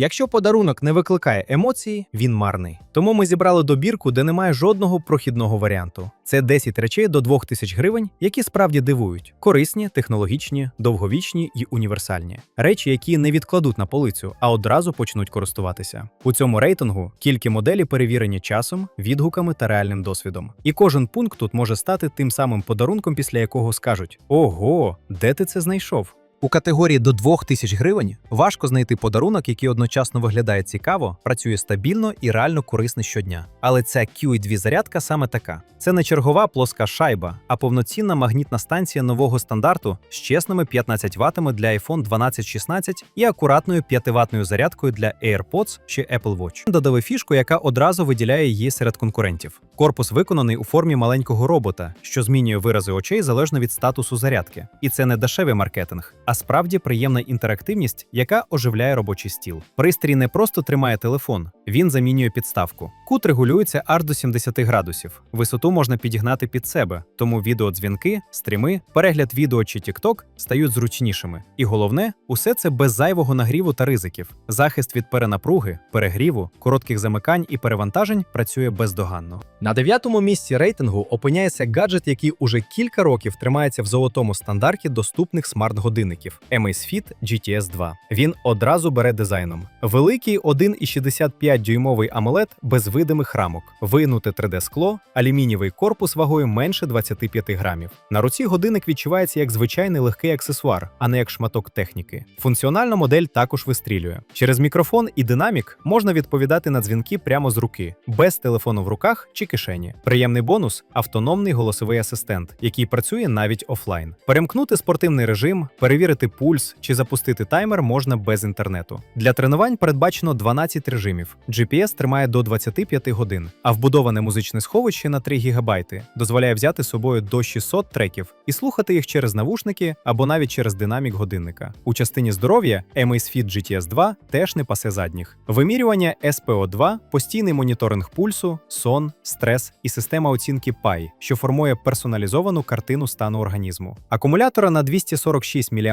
Якщо подарунок не викликає емоції, він марний. Тому ми зібрали добірку, де немає жодного прохідного варіанту. Це 10 речей до 2000 гривень, які справді дивують: корисні, технологічні, довговічні і універсальні. Речі, які не відкладуть на полицю, а одразу почнуть користуватися. У цьому рейтингу кілька моделі перевірені часом, відгуками та реальним досвідом. І кожен пункт тут може стати тим самим подарунком, після якого скажуть: Ого, де ти це знайшов? У категорії до 2000 гривень важко знайти подарунок, який одночасно виглядає цікаво, працює стабільно і реально корисний щодня. Але ця QE2 зарядка саме така: це не чергова плоска шайба, а повноцінна магнітна станція нового стандарту з чесними 15 ватами для iPhone 12-16 і акуратною 5-ватною зарядкою для AirPods чи Apple Watch. Додали фішку, яка одразу виділяє її серед конкурентів. Корпус виконаний у формі маленького робота, що змінює вирази очей залежно від статусу зарядки. І це не дешевий маркетинг, а справді приємна інтерактивність, яка оживляє робочий стіл. Пристрій не просто тримає телефон, він замінює підставку. Кут регулюється аж до 70 градусів. Висоту можна підігнати під себе, тому відеодзвінки, стріми, перегляд відео чи TikTok стають зручнішими. І головне, усе це без зайвого нагріву та ризиків. Захист від перенапруги, перегріву, коротких замикань і перевантажень працює бездоганно. На дев'ятому місці рейтингу опиняється гаджет, який уже кілька років тримається в золотому стандарті доступних смарт-годинників Amazfit GTS 2. Він одразу бере дизайном. Великий 1,65 дюймовий AMOLED без видимих рамок, винуте 3D-скло, алюмінієвий корпус вагою менше 25 грамів. На руці годинник відчувається як звичайний легкий аксесуар, а не як шматок техніки. Функціональна модель також вистрілює. Через мікрофон і динамік можна відповідати на дзвінки прямо з руки, без телефону в руках чи кишені. Приємний бонус автономний голосовий асистент, який працює навіть офлайн. Перемкнути спортивний режим, перевірити пульс чи запустити таймер можна без інтернету. Для тренувань передбачено 12 режимів. GPS тримає до 25 годин, а вбудоване музичне сховище на 3 ГБ дозволяє взяти з собою до 600 треків і слухати їх через навушники або навіть через динамік годинника. У частині здоров'я Amazfit GTS 2 теж не пасе задніх. Вимірювання SPO2, постійний моніторинг пульсу, сон, стрес і система оцінки PAI, що формує персоналізовану картину стану організму. Акумулятора на 246 мАч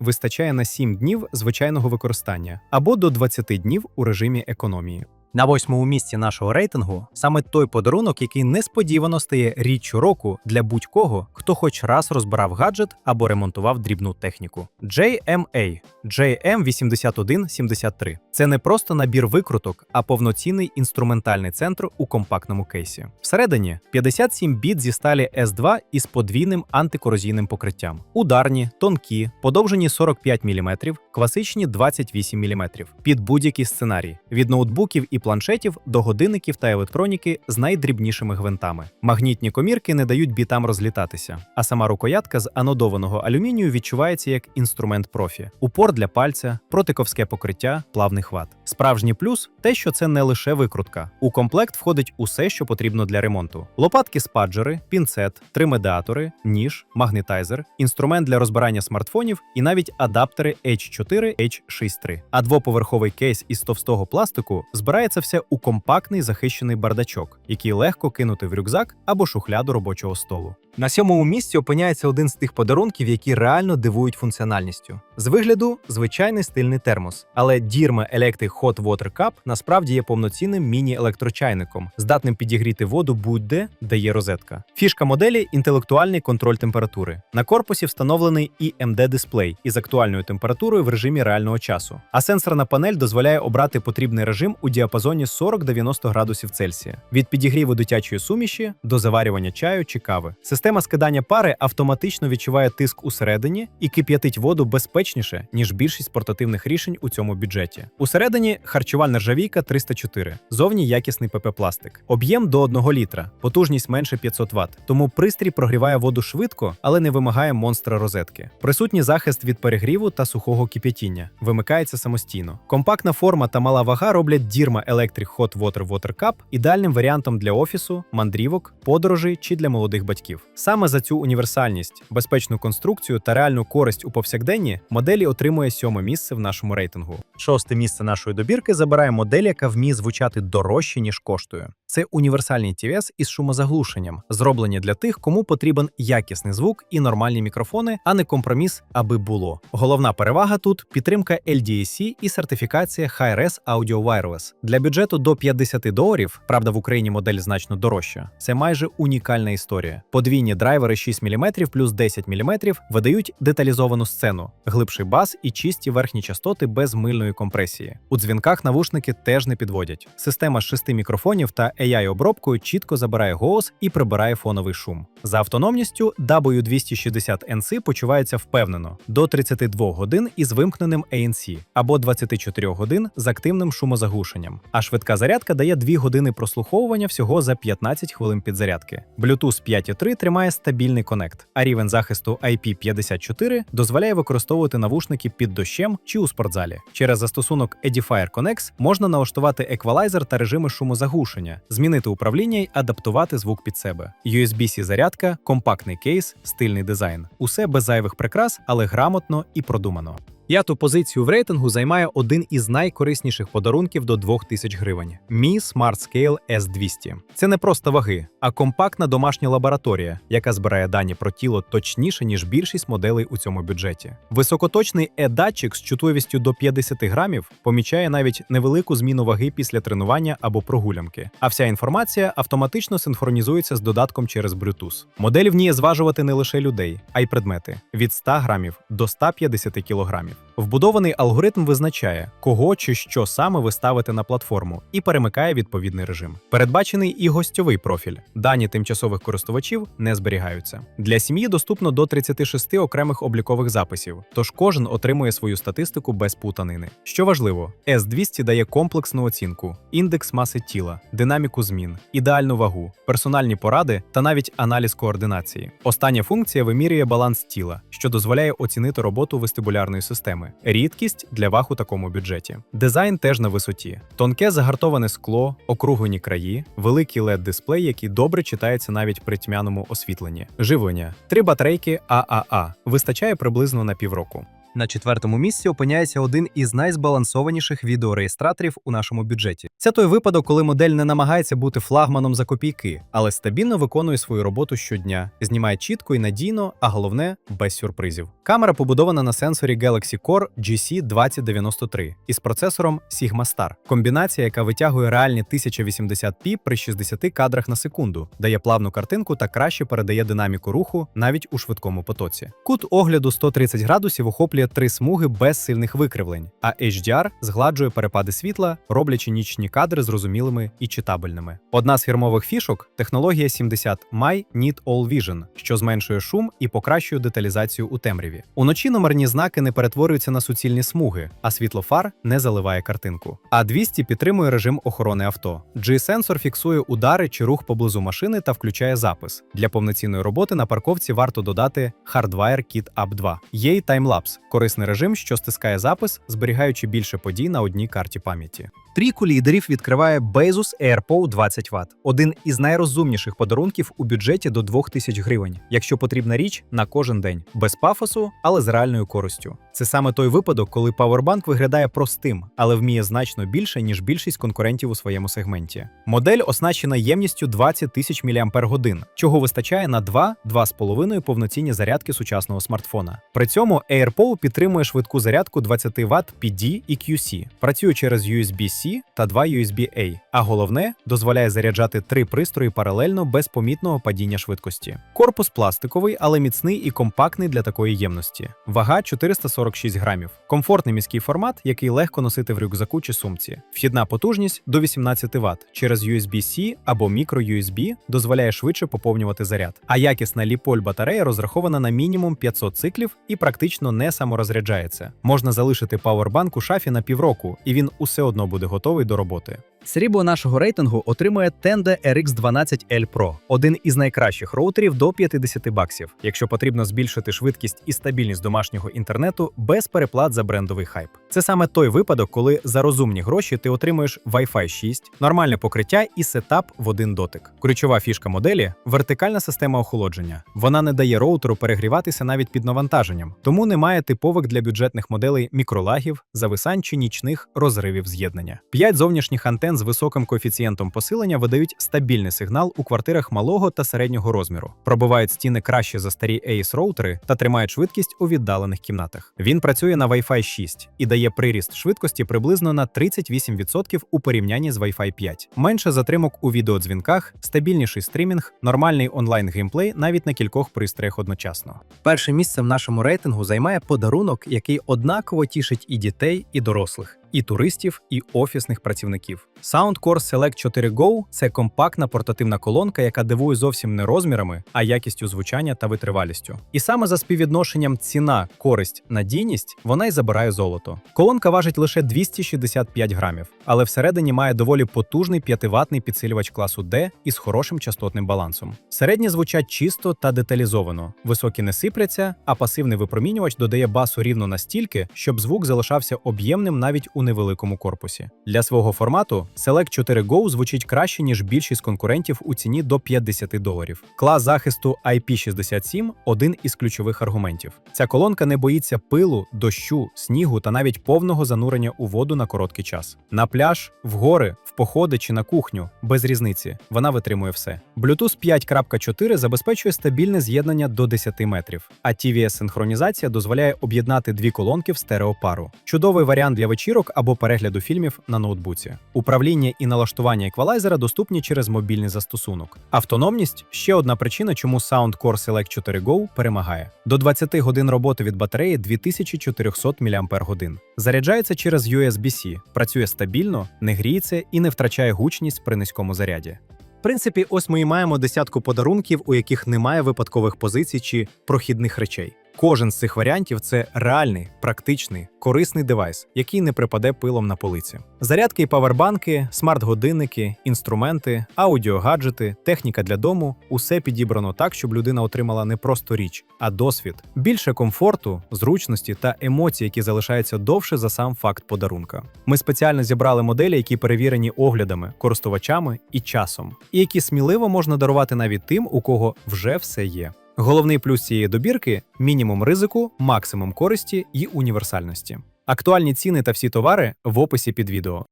вистачає на 7 днів звичайного використання або до 20 днів у режимі економії економії. На восьмому місці нашого рейтингу саме той подарунок, який несподівано стає річчю року для будь-кого, хто хоч раз розбирав гаджет або ремонтував дрібну техніку. JMA JM8173 – це не просто набір викруток, а повноцінний інструментальний центр у компактному кейсі. Всередині 57 біт зі сталі S2 із подвійним антикорозійним покриттям, ударні, тонкі, подовжені 45 мм, класичні 28 мм, під будь-який сценарій від ноутбуків і планшетів до годинників та електроніки з найдрібнішими гвинтами. Магнітні комірки не дають бітам розлітатися, а сама рукоятка з анодованого алюмінію відчувається як інструмент профі, упор для пальця, протиковське покриття, плавний хват. Справжній плюс те, що це не лише викрутка. У комплект входить усе, що потрібно для ремонту: лопатки спаджери, пінцет, три медіатори, ніж, магнетайзер, інструмент для розбирання смартфонів і навіть адаптери H4 H63. А двоповерховий кейс із товстого пластику збирається все у компактний захищений бардачок, який легко кинути в рюкзак або шухляду робочого столу. На сьомому місці опиняється один з тих подарунків, які реально дивують функціональністю. З вигляду звичайний стильний термос, але Dirma Electric Hot Water Cup насправді є повноцінним міні-електрочайником, здатним підігріти воду будь-де, де є розетка. Фішка моделі інтелектуальний контроль температури. На корпусі встановлений imd дисплей із актуальною температурою в режимі реального часу. А сенсорна панель дозволяє обрати потрібний режим у діапазоні 40-90 градусів Цельсія від підігріву дитячої суміші до заварювання чаю чи кави. Система скидання пари автоматично відчуває тиск усередині і кип'ятить воду безпечніше, ніж більшість портативних рішень у цьому бюджеті. Усередині харчова нержавійка 304, зовні якісний ПП-пластик, об'єм до 1 літра, потужність менше 500 Вт. Тому пристрій прогріває воду швидко, але не вимагає монстра розетки. Присутній захист від перегріву та сухого кип'ятіння, вимикається самостійно. Компактна форма та мала вага роблять Dirma Electric Hot Water Water Cup ідеальним варіантом для офісу, мандрівок, подорожей чи для молодих батьків. Саме за цю універсальність, безпечну конструкцію та реальну користь у повсякденні моделі отримує сьоме місце в нашому рейтингу. Шосте місце нашої добірки забирає модель, яка вміє звучати дорожче ніж коштує. Це універсальні TVS із шумозаглушенням, зроблені для тих, кому потрібен якісний звук і нормальні мікрофони, а не компроміс, аби було. Головна перевага тут підтримка LDAC і сертифікація Hi-Res Audio Wireless. Для бюджету до 50 доларів, правда, в Україні модель значно дорожча. Це майже унікальна історія. Подвійні драйвери 6 мм плюс 10 мм видають деталізовану сцену, глибший бас і чисті верхні частоти без мильної компресії. У дзвінках навушники теж не підводять. Система з шести мікрофонів та AI-обробкою чітко забирає голос і прибирає фоновий шум. За автономністю W260NC почувається впевнено до 32 годин із вимкненим ANC або 24 годин з активним шумозаглушенням. А швидка зарядка дає 2 години прослуховування всього за 15 хвилин підзарядки. Bluetooth 5.3 тримає стабільний конект, а рівень захисту IP54 дозволяє використовувати навушники під дощем чи у спортзалі. Через застосунок Edifier Connex можна налаштувати еквалайзер та режими шумозаглушення, змінити управління й адаптувати звук під себе. USB-C зарядка, компактний кейс, стильний дизайн. Усе без зайвих прикрас, але грамотно і продумано. П'яту позицію в рейтингу займає один із найкорисніших подарунків до 2000 гривень Mi Smart Scale S200. Це не просто ваги, а компактна домашня лабораторія, яка збирає дані про тіло точніше, ніж більшість моделей у цьому бюджеті. Високоточний е-датчик з чутливістю до 50 грамів помічає навіть невелику зміну ваги після тренування або прогулянки. А вся інформація автоматично синхронізується з додатком через Bluetooth. Модель вміє зважувати не лише людей, а й предмети від 100 грамів до 150 кілограмів. life. Вбудований алгоритм визначає, кого чи що саме ви ставите на платформу, і перемикає відповідний режим. Передбачений і гостьовий профіль. Дані тимчасових користувачів не зберігаються. Для сім'ї доступно до 36 окремих облікових записів, тож кожен отримує свою статистику без путанини. Що важливо, S200 дає комплексну оцінку, індекс маси тіла, динаміку змін, ідеальну вагу, персональні поради та навіть аналіз координації. Остання функція вимірює баланс тіла, що дозволяє оцінити роботу вестибулярної системи. Рідкість для ваг у такому бюджеті. Дизайн теж на висоті. Тонке загартоване скло, округлені краї, великий led дисплей який добре читається навіть при тьмяному освітленні. Живлення. Три батарейки ААА. Вистачає приблизно на півроку. На четвертому місці опиняється один із найзбалансованіших відеореєстраторів у нашому бюджеті. Це той випадок, коли модель не намагається бути флагманом за копійки, але стабільно виконує свою роботу щодня, знімає чітко і надійно, а головне без сюрпризів. Камера побудована на сенсорі Galaxy Core GC2093 із процесором Sigma Star. Комбінація, яка витягує реальні 1080p при 60 кадрах на секунду, дає плавну картинку та краще передає динаміку руху навіть у швидкому потоці. Кут огляду 130 градусів охоплює три смуги без сильних викривлень, а HDR згладжує перепади світла, роблячи нічні кадри зрозумілими і читабельними. Одна з фірмових фішок технологія 70 My Need All Vision, що зменшує шум і покращує деталізацію у темряві. Уночі номерні знаки не перетворюються на суцільні смуги, а світло фар не заливає картинку. А 200 підтримує режим охорони авто. G-сенсор фіксує удари чи рух поблизу машини та включає запис. Для повноцінної роботи на парковці варто додати Hardwire Kit Up 2. Є й таймлапс корисний режим, що стискає запис, зберігаючи більше подій на одній карті пам'яті. Трійку лідерів відкриває Bezos AirPow 20 Вт, один із найрозумніших подарунків у бюджеті до 2000 гривень, якщо потрібна річ на кожен день, без пафосу, але з реальною користю. Це саме той випадок, коли Powerbank виглядає простим, але вміє значно більше, ніж більшість конкурентів у своєму сегменті. Модель оснащена ємністю 20 тисяч мАч, чого вистачає на 2-2,5 повноцінні зарядки сучасного смартфона. При цьому AirPow підтримує швидку зарядку 20 Вт PD і QC, працює через USB-C та 2 USB-A, а головне дозволяє заряджати три пристрої паралельно без помітного падіння швидкості. Корпус пластиковий, але міцний і компактний для такої ємності. Вага 446 грамів. Комфортний міський формат, який легко носити в рюкзаку чи сумці. Вхідна потужність до 18 Вт через USB-C або micro-USB дозволяє швидше поповнювати заряд. А якісна ліполь батарея розрахована на мінімум 500 циклів і практично не саморозряджається. Можна залишити пауербанк у шафі на півроку, і він усе одно буде готовий до роботи. Срібло нашого рейтингу отримує Tende RX12L Pro, один із найкращих роутерів до 50 баксів, якщо потрібно збільшити швидкість і стабільність домашнього інтернету без переплат за брендовий хайп. Це саме той випадок, коли за розумні гроші ти отримуєш Wi-Fi 6, нормальне покриття і сетап в один дотик. Ключова фішка моделі вертикальна система охолодження. Вона не дає роутеру перегріватися навіть під навантаженням, тому немає типових для бюджетних моделей мікролагів, зависань чи нічних розривів з'єднання. П'ять зовнішніх антен з високим коефіцієнтом посилення видають стабільний сигнал у квартирах малого та середнього розміру, пробивають стіни краще за старі ACE роутери та тримають швидкість у віддалених кімнатах. Він працює на Wi-Fi 6 і дає приріст швидкості приблизно на 38% у порівнянні з Wi-Fi 5. Менше затримок у відеодзвінках, стабільніший стрімінг, нормальний онлайн геймплей навіть на кількох пристроях одночасно. Перше місце в нашому рейтингу займає подарунок, який однаково тішить і дітей, і дорослих. І туристів, і офісних працівників. Soundcore Select 4 Go – це компактна портативна колонка, яка дивує зовсім не розмірами, а якістю звучання та витривалістю. І саме за співвідношенням ціна, користь, надійність вона й забирає золото. Колонка важить лише 265 грамів, але всередині має доволі потужний 5-ваттний підсилювач класу D із хорошим частотним балансом. Середні звучать чисто та деталізовано, високі не сипляться, а пасивний випромінювач додає басу рівно настільки, щоб звук залишався об'ємним навіть у невеликому корпусі. Для свого формату Select 4 Go звучить краще, ніж більшість конкурентів у ціні до 50 доларів. Клас захисту IP67 один із ключових аргументів. Ця колонка не боїться пилу, дощу, снігу та навіть повного занурення у воду на короткий час. На пляж, в гори, в походи чи на кухню без різниці. Вона витримує все. Bluetooth 5.4 забезпечує стабільне з'єднання до 10 метрів, а TVS-синхронізація дозволяє об'єднати дві колонки в стереопару. Чудовий варіант для вечірок або перегляду фільмів на ноутбуці. Управління і налаштування еквалайзера доступні через мобільний застосунок. Автономність ще одна причина, чому Soundcore Select 4 Go перемагає. До 20 годин роботи від батареї 2400 мАч. Заряджається через USB-C, працює стабільно, не гріється і не втрачає гучність при низькому заряді. В принципі, ось ми і маємо десятку подарунків, у яких немає випадкових позицій чи прохідних речей. Кожен з цих варіантів це реальний, практичний, корисний девайс, який не припаде пилом на полиці. Зарядки і павербанки, смарт-годинники, інструменти, аудіогаджети, техніка для дому усе підібрано так, щоб людина отримала не просто річ, а досвід, більше комфорту, зручності та емоцій, які залишаються довше за сам факт подарунка. Ми спеціально зібрали моделі, які перевірені оглядами, користувачами і часом, і які сміливо можна дарувати навіть тим, у кого вже все є. Головний плюс цієї добірки мінімум ризику, максимум користі і універсальності. Актуальні ціни та всі товари в описі під відео.